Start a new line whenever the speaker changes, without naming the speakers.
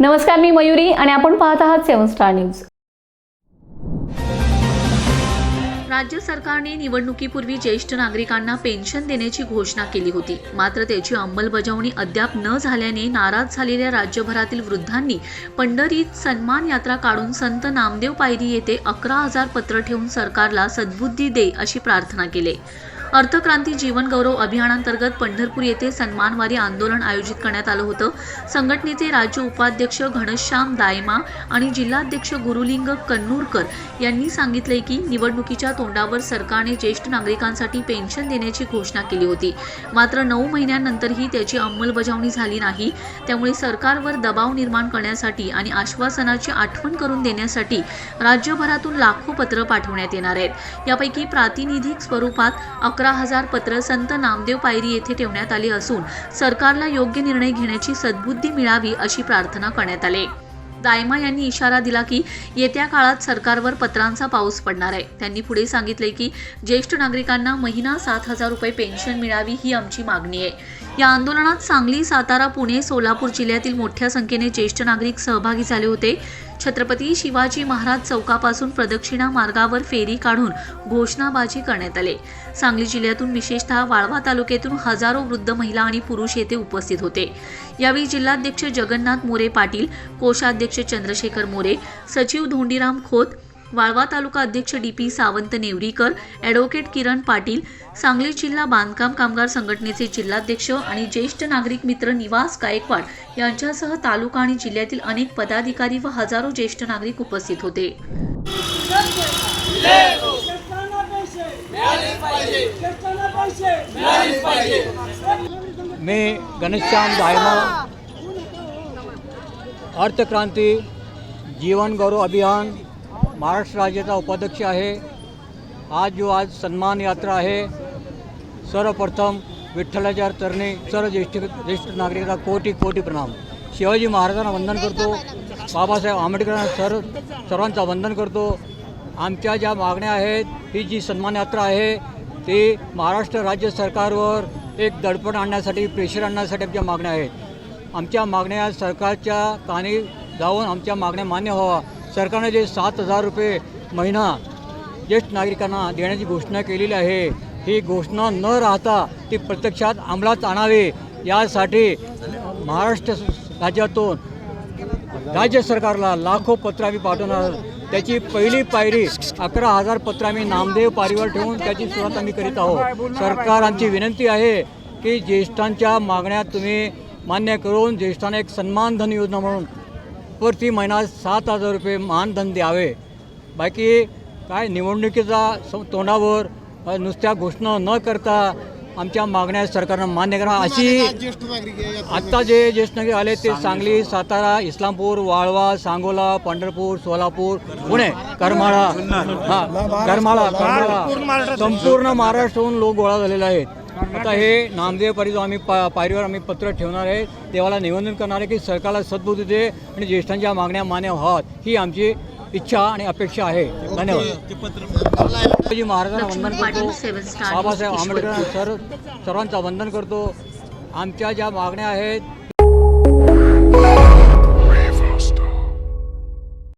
नमस्कार मी मयुरी आणि आपण पाहत आहात सेवन स्टार न्यूज. राज्य सरकारने निवडणुकीपूर्वी ज्येष्ठ नागरिकांना पेन्शन देण्याची घोषणा केली होती. मात्र त्याची अंमलबजावणी अद्याप न झाल्याने नाराज झालेल्या राज्यभरातील वृद्धांनी पंढरीत सन्मान यात्रा काढून संत नामदेव पायरी येथे अकरा हजार पत्र ठेवून सरकारला सद्बुद्धी दे अशी प्रार्थना केली. अर्थक्रांती जीवनगौरव अभियानांतर्गत पंढरपूर येथे सन्मानवारी आंदोलन आयोजित करण्यात आलं होतं. संघटनेचे राज्य उपाध्यक्ष घनश्याम दायमा आणि जिल्हाध्यक्ष गुरुलिंग कन्नूरकर यांनी सांगितले की निवडणुकीच्या तोंडावर सरकारने ज्येष्ठ नागरिकांसाठी पेन्शन देण्याची घोषणा केली होती. मात्र नऊ महिन्यानंतरही त्याची अंमलबजावणी झाली नाही. त्यामुळे सरकारवर दबाव निर्माण करण्यासाठी आणि आश्वासनाची आठवण करून देण्यासाठी राज्यभरातून लाखो पत्र पाठवण्यात येणार आहेत. यापैकी प्रातिनिधिक स्वरूपात अकरा हजार पत्र संत नामदेव पायरी येथे ठेवण्यात आली असून सरकारला योग्य निर्णय घेण्याची सद्बुद्धी मिळावी अशी प्रार्थना करण्यात आली. दायमा यांनी इशारा दिला की येत्या काळात सरकारवर पत्रांचा पाऊस पडणार आहे. त्यांनी पुढे सांगितले की ज्येष्ठ नागरिकांना महिना सात हजार रुपये पेन्शन मिळावी ही आमची मागणी आहे. या आंदोलनात सांगली सातारा पुणे सोलापूर जिल्ह्यातील मोठ्या संख्येने ज्येष्ठ नागरिक सहभागी झाले होते. छत्रपती शिवाजी महाराज चौकापासून प्रदक्षिणा मार्गावर फेरी काढून घोषणाबाजी करण्यात आले. सांगली जिल्ह्यातून विशेषतः वाळवा तालुक्यातून हजारो वृद्ध महिला आणि पुरुष येथे उपस्थित होते. यावेळी जिल्हाध्यक्ष जगन्नाथ मोरे पाटील कोषाध्यक्ष चंद्रशेखर मोरे सचिव धोंडीराम खोत वाळवा तालुका अध्यक्ष D P Sawant Nevrikar advocate Kiran Patil Sangli जिल्हा बांधकाम कामगार संघटनेचे जिल्हाध्यक्ष आणि ज्येष्ठ नागरिक मित्र निवास गायकवाड यांच्यासह तालुका आणि जिल्ह्यातील अनेक पदाधिकारी व हजारो ज्येष्ठ नागरिक उपस्थित होते.
मी घनश्याम दायमा अर्थक्रांती जीवन गौरव अभियान महाराष्ट्र राज्याचा उपाध्यक्ष आहे. आज जो आज सन्मान यात्रा आहे सर्वप्रथम विठ्ठलाच्या चरणी सर्व ज्येष्ठ ज्येष्ठ नागरिकांना कोटी कोटी प्रणाम. शिवाजी महाराजांना वंदन करतो. बाबासाहेब आंबेडकरांना सर्व सर्वांचा वंदन करतो. आमच्या ज्या मागण्या आहेत ही जी सन्मान यात्रा आहे ती महाराष्ट्र राज्य सरकारवर एक दडपण आणण्यासाठी प्रेशर आणण्यासाठी आमच्या मागण्या आहेत. आमच्या मागण्या सरकारच्या कानी जाऊन आमच्या मागण्या मान्य व्हावा. सरकारने जे सात हजार रुपये महिना ज्येष्ठ नागरिकांना देण्याची घोषणा केलेली आहे ही घोषणा न राहता ती प्रत्यक्षात अंमलात आणावी. यासाठी महाराष्ट्र राज्यातून राज्य सरकारला लाखो पत्र आम्ही पाठवणार त्याची पहिली पायरी अकरा हजार पत्र आम्ही नामदेव पारीवर ठेवून त्याची सुरुवात आम्ही करीत आहोत. सरकार आमची विनंती आहे की ज्येष्ठांच्या मागण्या तुम्ही मान्य करून ज्येष्ठांना एक सन्मानधन योजना म्हणून प्रति महिना सात हजार रुपये मानधन द्यावे. बाकी काय निवडणुकीचा स- तोंडावर नुसत्या घोषणा न करता आमच्या मागण्या सरकारनं मान्य करा. अशी आत्ता जे ज्येष्ठ नागरिक आले ते सांगली सातारा इस्लामपूर वाळवा सांगोला पंढरपूर सोलापूर पुणे करमाळा. हा करमाळा करमाळा. संपूर्ण महाराष्ट्राहून लोक गोळा झालेले आहेत. आता हे नामदेव पारी जो आम्ही पा पायरीवर आम्ही पत्र ठेवणार आहे. देवाला निवेदन करणार आहे की सरकारला सद्बुद्धी दे आणि ज्येष्ठांच्या मागण्या मान्य व्हाव्यात. ही आमची इच्छा आणि अपेक्षा आहे. धन्यवाद. महाराजांना वंदन करतो. बाबासाहेब आंबेडकरांना सर्व सर्वांचा वंदन करतो. आमच्या ज्या मागण्या आहेत